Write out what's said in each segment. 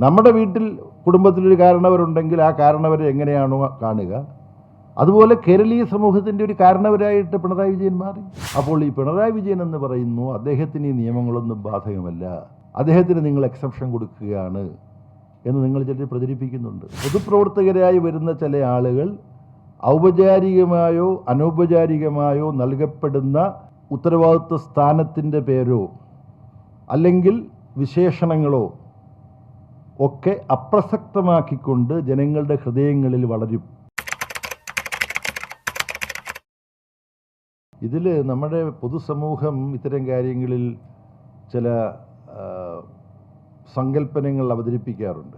നമ്മുടെ വീട്ടിൽ കുടുംബത്തിലൊരു കാരണവരുണ്ടെങ്കിൽ ആ കാരണവരെ എങ്ങനെയാണോ കാണുക? അതുപോലെ കേരളീയ സമൂഹത്തിന്റെ ഒരു കാരണവരായിട്ട് പിണറായി വിജയൻ മാറി. അപ്പോൾ ഈ പിണറായി വിജയൻ എന്ന് പറയുന്നു അദ്ദേഹത്തിന് ഈ നിയമങ്ങളൊന്നും ബാധകമല്ല. അദ്ദേഹത്തിന് നിങ്ങൾ എക്സെപ്ഷൻ കൊടുക്കുകയാണ് എന്ന് നിങ്ങൾ ചിലർ പ്രചരിപ്പിക്കുന്നുണ്ട്. പൊതുപ്രവർത്തകരായി വരുന്ന ചില ആളുകൾ ഔപചാരികമായോ അനൗപചാരികമായോ നൽകപ്പെടുന്ന ഉത്തരവാദിത്വ സ്ഥാനത്തിന്റെ പേരോ അല്ലെങ്കിൽ വിശേഷണങ്ങളോ ഒക്കെ അപ്രസക്തമാക്കിക്കൊണ്ട് ജനങ്ങളുടെ ഹൃദയങ്ങളിൽ വളരും. ഇതിൽ നമ്മുടെ പൊതുസമൂഹം ഇത്തരം കാര്യങ്ങളിൽ ചില സങ്കല്പനങ്ങൾ അവതരിപ്പിക്കാറുണ്ട്.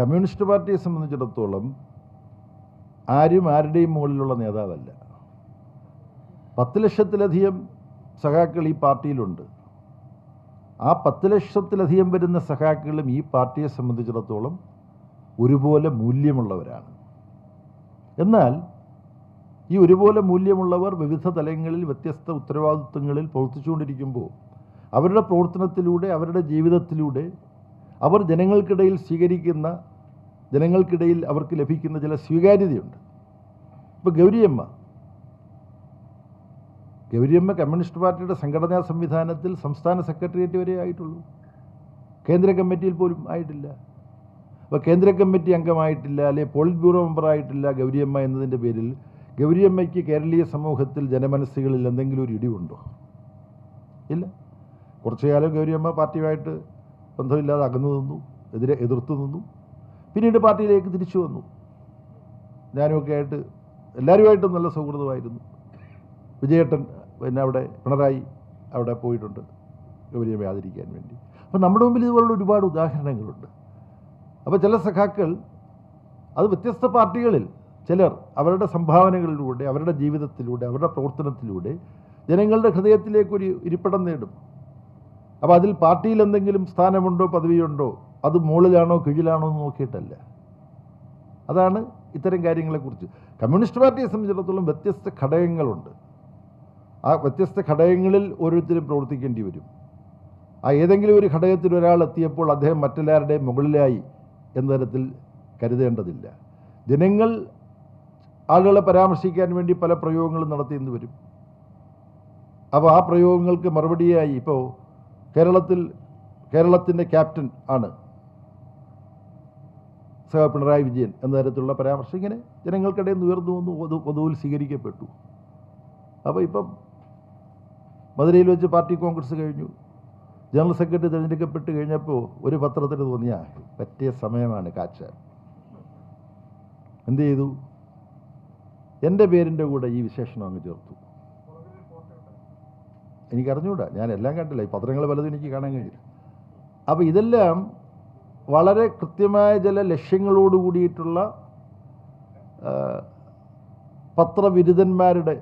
കമ്മ്യൂണിസ്റ്റ് പാർട്ടിയെ സംബന്ധിച്ചിടത്തോളം ആരും ആരുടെയും മുകളിലുള്ള നേതാവല്ല. പത്ത് ലക്ഷത്തിലധികം സഖാക്കൾ ഈ പാർട്ടിയിലുണ്ട്. ആ പത്ത് ലക്ഷത്തിലധികം വരുന്ന സഖാക്കളും ഈ പാർട്ടിയെ സംബന്ധിച്ചിടത്തോളം ഒരുപോലെ മൂല്യമുള്ളവരാണ്. എന്നാൽ ഈ ഒരുപോലെ മൂല്യമുള്ളവർ വിവിധ തലങ്ങളിൽ വ്യത്യസ്ത ഉത്തരവാദിത്വങ്ങളിൽ പ്രവർത്തിച്ചുകൊണ്ടിരിക്കുമ്പോൾ അവരുടെ പ്രവർത്തനത്തിലൂടെ അവരുടെ ജീവിതത്തിലൂടെ അവർ ജനങ്ങൾക്കിടയിൽ സ്വീകരിക്കുന്ന ജനങ്ങൾക്കിടയിൽ അവർക്ക് ലഭിക്കുന്ന ചില സ്വീകാര്യതയുണ്ട്. ഇപ്പോൾ ഗൗരിയമ്മ ഗൗരിയമ്മ കമ്മ്യൂണിസ്റ്റ് പാർട്ടിയുടെ സംഘടനാ സംവിധാനത്തിൽ സംസ്ഥാന സെക്രട്ടേറിയറ്റ് വരെ ആയിട്ടുള്ളൂ. കേന്ദ്ര കമ്മിറ്റിയിൽ പോലും ആയിട്ടില്ല. അപ്പോൾ കേന്ദ്ര കമ്മിറ്റി അംഗമായിട്ടില്ല അല്ലെ പോളിറ്റ് ബ്യൂറോ മെമ്പറായിട്ടില്ല ഗൗരിയമ്മ എന്നതിന്റെ പേരിൽ ഗൗരിയമ്മയ്ക്ക് കേരളീയ സമൂഹത്തിൽ ജനമനസ്സുകളിൽ എന്തെങ്കിലും ഒരു ഇടിവുണ്ടോ? ഇല്ല. കുറച്ചു കാലം ഗൗരിയമ്മ പാർട്ടിയുമായിട്ട് ബന്ധമില്ലാതെ അകന്നു നിന്നു എതിരെ എതിർത്തു നിന്നു. പിന്നീട് പാർട്ടിയിലേക്ക് തിരിച്ചു വന്നു. ഞാനുമൊക്കെ ആയിട്ട് എല്ലാവരുമായിട്ടും നല്ല സൗഹൃദമായിരുന്നു. വിജയേട്ടൻ പിന്നെ അവിടെ പിണറായി അവിടെ പോയിട്ടുണ്ട്. ഗൗരിയമ്മയെ ആദരിക്കാൻ വേണ്ടി. അപ്പം നമ്മുടെ മുമ്പിൽ ഇതുപോലുള്ള ഒരുപാട് ഉദാഹരണങ്ങളുണ്ട്. അപ്പോൾ ചില സഖാക്കൾ അത് വ്യത്യസ്ത പാർട്ടികളിൽ ചിലർ അവരുടെ സംഭാവനകളിലൂടെ അവരുടെ ജീവിതത്തിലൂടെ അവരുടെ പ്രവർത്തനത്തിലൂടെ ജനങ്ങളുടെ ഹൃദയത്തിലേക്കൊരു ഇരിപ്പിടം നേടും. അപ്പോൾ അതിൽ പാർട്ടിയിൽ എന്തെങ്കിലും സ്ഥാനമുണ്ടോ പദവിയുണ്ടോ അത് മുകളിലാണോ കീഴിലാണോ എന്ന് നോക്കിയിട്ടല്ല. അതാണ് ഇത്തരം കാര്യങ്ങളെക്കുറിച്ച്. കമ്മ്യൂണിസ്റ്റ് പാർട്ടിയെ സംബന്ധിച്ചിടത്തോളം വ്യത്യസ്ത ഘടകങ്ങളുണ്ട്. ആ വ്യത്യസ്ത ഘടകങ്ങളിൽ ഓരോരുത്തരും പ്രവർത്തിക്കേണ്ടി വരും. ആ ഏതെങ്കിലും ഒരു ഘടകത്തിൽ ഒരാൾ എത്തിയപ്പോൾ അദ്ദേഹം മറ്റെല്ലാവരുടെയും മുകളിലായി എന്ന തരത്തിൽ കരുതേണ്ടതില്ല. ജനങ്ങൾ ആളുകളെ പരാമർശിക്കാൻ വേണ്ടി പല പ്രയോഗങ്ങളും നടത്തിയെന്ന് വരും. അപ്പോൾ ആ പ്രയോഗങ്ങൾക്ക് മറുപടിയായി ഇപ്പോൾ കേരളത്തിൽ കേരളത്തിന്റെ ക്യാപ്റ്റൻ ആണ് സഹ പിണറായി വിജയൻ എന്ന തരത്തിലുള്ള പരാമർശം ഇങ്ങനെ ജനങ്ങൾക്കിടയിൽ നിന്ന് ഉയർന്നു വന്നു പൊതുവിൽ സ്വീകരിക്കപ്പെട്ടു. അപ്പോൾ ഇപ്പം മധുരയിൽ വെച്ച് പാർട്ടി കോൺഗ്രസ് കഴിഞ്ഞു. ജനറൽ സെക്രട്ടറി തിരഞ്ഞെടുക്കപ്പെട്ട് കഴിഞ്ഞപ്പോൾ ഒരു പത്രത്തിന് തോന്നിയ പറ്റിയ സമയമാണ് കാച്ചാൻ എന്ത് ചെയ്തു? എന്റെ പേരിന്റെ കൂടെ ഈ വിശേഷണം അങ്ങ് ചേർത്തു. എനിക്കറിഞ്ഞൂടാ ഞാൻ എല്ലാം കണ്ടില്ല ഈ പത്രങ്ങൾ പലതും എനിക്ക് കാണാൻ കഴിഞ്ഞില്ല. അപ്പോൾ ഇതെല്ലാം വളരെ കൃത്യമായ ചില ലക്ഷ്യങ്ങളോട് കൂടിയിട്ടുള്ള പത്രവിരുദ്ധന്മാരുടെ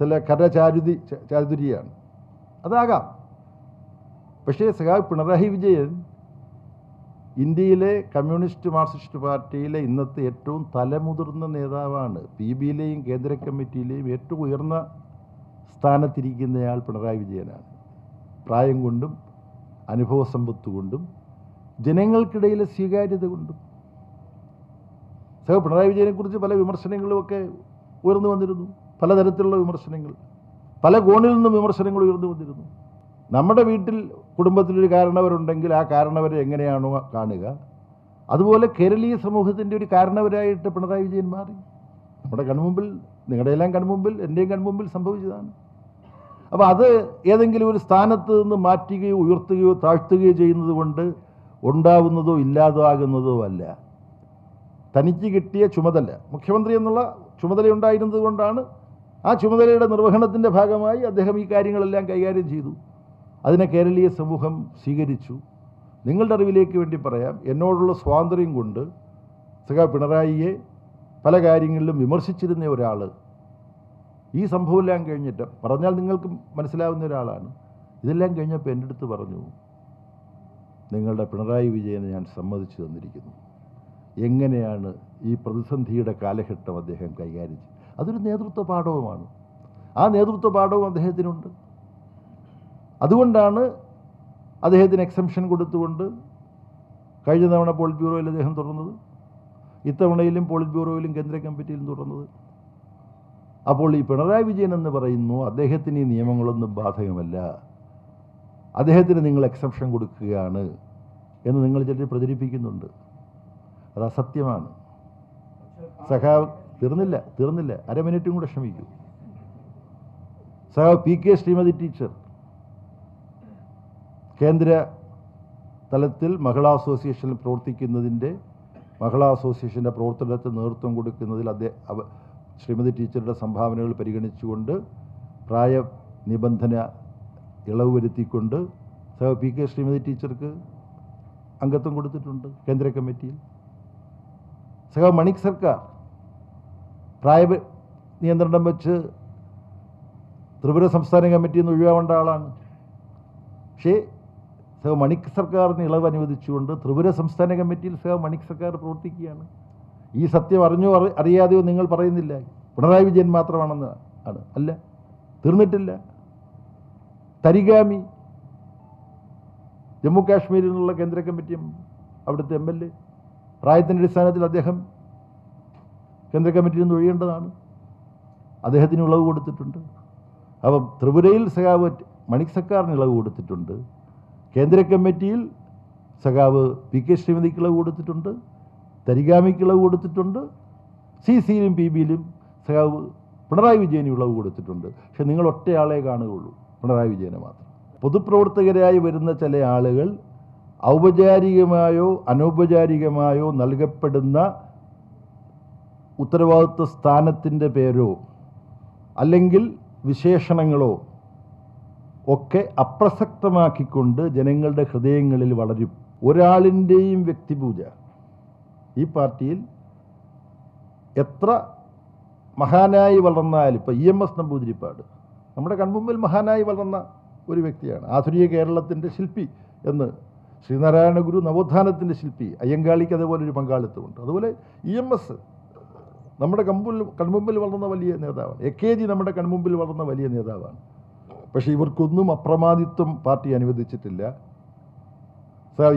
ചില കരചാരുതി ചാരുതി ചാതുരിയാണ് അതാകാം. പക്ഷേ സഖാവ് പിണറായി വിജയൻ ഇന്ത്യയിലെ കമ്മ്യൂണിസ്റ്റ് മാർക്സിസ്റ്റ് പാർട്ടിയിലെ ഇന്നത്തെ ഏറ്റവും തലമുതിർന്ന നേതാവാണ്. പി ബിയിലെയും കേന്ദ്ര കമ്മിറ്റിയിലെയും ഏറ്റവും ഉയർന്ന സ്ഥാനത്തിരിക്കുന്നയാൾ പിണറായി വിജയനാണ്. പ്രായം കൊണ്ടും അനുഭവ സമ്പത്ത് കൊണ്ടും ജനങ്ങൾക്കിടയിലെ സ്വീകാര്യത കൊണ്ടും. സഹ പിണറായി വിജയനെക്കുറിച്ച് പല വിമർശനങ്ങളുമൊക്കെ ഉയർന്നു വന്നിരുന്നു. പലതരത്തിലുള്ള വിമർശനങ്ങൾ. പല കോണിൽ നിന്നും വിമർശനങ്ങൾ ഉയർന്നു വന്നിരുന്നു. നമ്മുടെ വീട്ടിൽ കുടുംബത്തിലൊരു കാരണവരുണ്ടെങ്കിൽ ആ കാരണവരെ എങ്ങനെയാണോ കാണുക. അതുപോലെ കേരളീയ സമൂഹത്തിന്റെ ഒരു കാരണവരായിട്ട് പിണറായി വിജയൻ മാറി. നമ്മുടെ കൺമുമ്പിൽ നിങ്ങളുടെ എല്ലാം കൺമുമ്പിൽ എന്റെയും കൺമുമ്പിൽ സംഭവിച്ചതാണ്. അപ്പോൾ അത് ഏതെങ്കിലും ഒരു സ്ഥാനത്ത് നിന്ന് മാറ്റുകയോ ഉയർത്തുകയോ താഴ്ത്തുകയോ ചെയ്യുന്നത് കൊണ്ട് ഉണ്ടാവുന്നതോ ഇല്ലാതാകുന്നതോ അല്ല. തനിക്ക് കിട്ടിയ ചുമതല മുഖ്യമന്ത്രി എന്നുള്ള ചുമതല ഉണ്ടായിരുന്നത് കൊണ്ടാണ് ആ ചുമതലയുടെ നിർവഹണത്തിന്റെ ഭാഗമായി അദ്ദേഹം ഈ കാര്യങ്ങളെല്ലാം കൈകാര്യം ചെയ്തു. അതിനെ കേരളീയ സമൂഹം സ്വീകരിച്ചു. നിങ്ങളുടെ അറിവിലേക്ക് വേണ്ടി പറയാം. എന്നോടുള്ള സ്വാതന്ത്ര്യം കൊണ്ട് സഖാ പിണറായിയെ പല കാര്യങ്ങളിലും വിമർശിച്ചിരുന്ന ഒരാൾ ഈ സംഭവമെല്ലാം കഴിഞ്ഞിട്ട് പറഞ്ഞാൽ നിങ്ങൾക്ക് മനസ്സിലാവുന്ന ഒരാളാണ്. ഇതെല്ലാം കഴിഞ്ഞപ്പോൾ എന്റെ അടുത്ത് പറഞ്ഞു നിങ്ങളുടെ പിണറായി വിജയനെ ഞാൻ സമ്മതിച്ചു തന്നിരിക്കുന്നു. എങ്ങനെയാണ് ഈ പ്രതിസന്ധിയുടെ കാലഘട്ടം അദ്ദേഹം കൈകാര്യം ചെയ്തത്? അതൊരു നേതൃത്വ പാഠവുമാണ്. ആ നേതൃത്വ പാഠവും അദ്ദേഹത്തിനുണ്ട്. അതുകൊണ്ടാണ് അദ്ദേഹത്തിന് എക്സംഷൻ കൊടുത്തുകൊണ്ട് കഴിഞ്ഞ തവണ പോളിറ്റ് ബ്യൂറോയിൽ അദ്ദേഹം തുടർന്നത്. ഇത്തവണയിലും പോളിറ്റ് ബ്യൂറോയിലും കേന്ദ്ര കമ്മിറ്റിയിലും തുടർന്നത്. അപ്പോൾ ഈ പിണറായി വിജയൻ എന്ന് പറയുന്നു അദ്ദേഹത്തിന് ഈ നിയമങ്ങളൊന്നും ബാധകമല്ല. അദ്ദേഹത്തിന് നിങ്ങൾ എക്സംഷൻ കൊടുക്കുകയാണ് എന്ന് നിങ്ങൾ ചിലർ പ്രചരിപ്പിക്കുന്നുണ്ട്. അത് അസത്യമാണ്. സഖാവ് തീർന്നില്ല തീർന്നില്ല. അര മിനിറ്റും കൂടെ ക്ഷമിക്കൂ. സഹ പി കെ ശ്രീമതി ടീച്ചർ കേന്ദ്ര തലത്തിൽ മഹിളാ അസോസിയേഷനിൽ പ്രവർത്തിക്കുന്നതിന്റെ മഹിളാ അസോസിയേഷന്റെ പ്രവർത്തനത്തിന് നേതൃത്വം കൊടുക്കുന്നതിൽ അദ്ദേഹം ശ്രീമതി ടീച്ചറുടെ സംഭാവനകൾ പരിഗണിച്ചുകൊണ്ട് പ്രായ നിബന്ധന ഇളവ് വരുത്തിക്കൊണ്ട് സഹ പി കെ ശ്രീമതി ടീച്ചർക്ക് അംഗത്വം കൊടുത്തിട്ടുണ്ട് കേന്ദ്ര കമ്മിറ്റിയിൽ. സഹ മണിക് സർക്കാർ പ്രായ നിയന്ത്രണം വെച്ച് ത്രിപുര സംസ്ഥാന കമ്മിറ്റിയിൽ നിന്ന് ഒഴിവാവേണ്ട ആളാണ്. പക്ഷേ സഹ മണിക് സർക്കാരിന് ഇളവ് അനുവദിച്ചുകൊണ്ട് ത്രിപുര സംസ്ഥാന കമ്മിറ്റിയിൽ സഹ മണിക് സർക്കാർ പ്രവർത്തിക്കുകയാണ്. ഈ സത്യം അറിഞ്ഞോ അറി അറിയാതെയോ നിങ്ങൾ പറയുന്നില്ല. പിണറായി വിജയൻ മാത്രമാണെന്ന് ആണ്. അല്ല തീർന്നിട്ടില്ല. തരിഗാമി ജമ്മു കാശ്മീരിൽ നിന്നുള്ള കേന്ദ്ര കമ്മിറ്റി അവിടുത്തെ എം എൽ എ. പ്രായത്തിന്റെ അടിസ്ഥാനത്തിൽ അദ്ദേഹം കേന്ദ്ര കമ്മിറ്റിയിൽ നിന്ന് ഒഴിയേണ്ടതാണ്. അദ്ദേഹത്തിന് ഇളവ് കൊടുത്തിട്ടുണ്ട്. അപ്പം ത്രിപുരയിൽ സഖാവ് മണിക് സർക്കാരിന് ഇളവ് കൊടുത്തിട്ടുണ്ട്. കേന്ദ്ര കമ്മിറ്റിയിൽ സഖാവ് പി കെ ശ്രീമതിക്ക് ഇളവ് കൊടുത്തിട്ടുണ്ട്. തരികാമിക്ക് ഇളവ് കൊടുത്തിട്ടുണ്ട്. സി സിയിലും പി ബിയിലും സഖാവ് പിണറായി വിജയന് ഇളവ് കൊടുത്തിട്ടുണ്ട്. പക്ഷെ നിങ്ങൾ ഒറ്റയാളെ കാണുകയുള്ളൂ പിണറായി വിജയനെ മാത്രം. പൊതുപ്രവർത്തകരായി വരുന്ന ചില ആളുകൾ ഔപചാരികമായോ അനൗപചാരികമായോ നൽകപ്പെടുന്ന ഉത്തരവാദിത്വ സ്ഥാനത്തിന്റെ പേരോ അല്ലെങ്കിൽ വിശേഷണങ്ങളോ ഒക്കെ അപ്രസക്തമാക്കിക്കൊണ്ട് ജനങ്ങളുടെ ഹൃദയങ്ങളിൽ വളരും. ഒരാളിന്റെയും വ്യക്തിപൂജ. ഈ പാർട്ടിയിൽ എത്ര മഹാനായി വളർന്നാൽ ഇപ്പോൾ ഇ എം എസ് നമ്പൂതിരിപ്പാട്. നമ്മുടെ കൺമുമ്പിൽ മഹാനായി വളർന്ന ഒരു വ്യക്തിയാണ്. ആധുനിക കേരളത്തിന്റെ ശില്പി എന്ന് ശ്രീനാരായണ ഗുരു നവോത്ഥാനത്തിന്റെ ശില്പി അയ്യങ്കാളിക്ക് അതേപോലെ ഒരു പങ്കാളിത്തമുണ്ട്. അതുപോലെ ഇ എം എസ് നമ്മുടെ കമ്പിൽ കൺമുമ്പിൽ വളർന്ന വലിയ നേതാവാണ്. എ കെ ജി നമ്മുടെ കൺമുമ്പിൽ വളർന്ന വലിയ നേതാവാണ്. പക്ഷേ ഇവർക്കൊന്നും അപ്രമാദിത്വം പാർട്ടി അനുവദിച്ചിട്ടില്ല.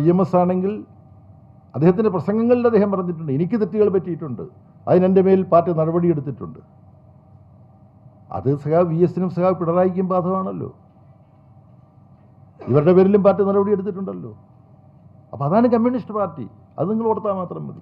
ഇ എം എസ് ആണെങ്കിൽ അദ്ദേഹത്തിന്റെ പ്രസംഗങ്ങളിൽ അദ്ദേഹം പറഞ്ഞിട്ടുണ്ട്. എനിക്ക് തെറ്റുകൾ പറ്റിയിട്ടുണ്ട്. അതിനെന്റെ മേൽ പാർട്ടി നടപടിയെടുത്തിട്ടുണ്ട്. അത് സഖാവ് വി എസിനും സഖാവ് പിണറായിക്കും ബാധകമാണല്ലോ. ഇവരുടെ പേരിലും പാർട്ടി നടപടി എടുത്തിട്ടുണ്ടല്ലോ അപ്പോൾ അതാണ് കമ്മ്യൂണിസ്റ്റ് പാർട്ടി. അത് നിങ്ങൾ ഓർത്താൽ മാത്രം മതി.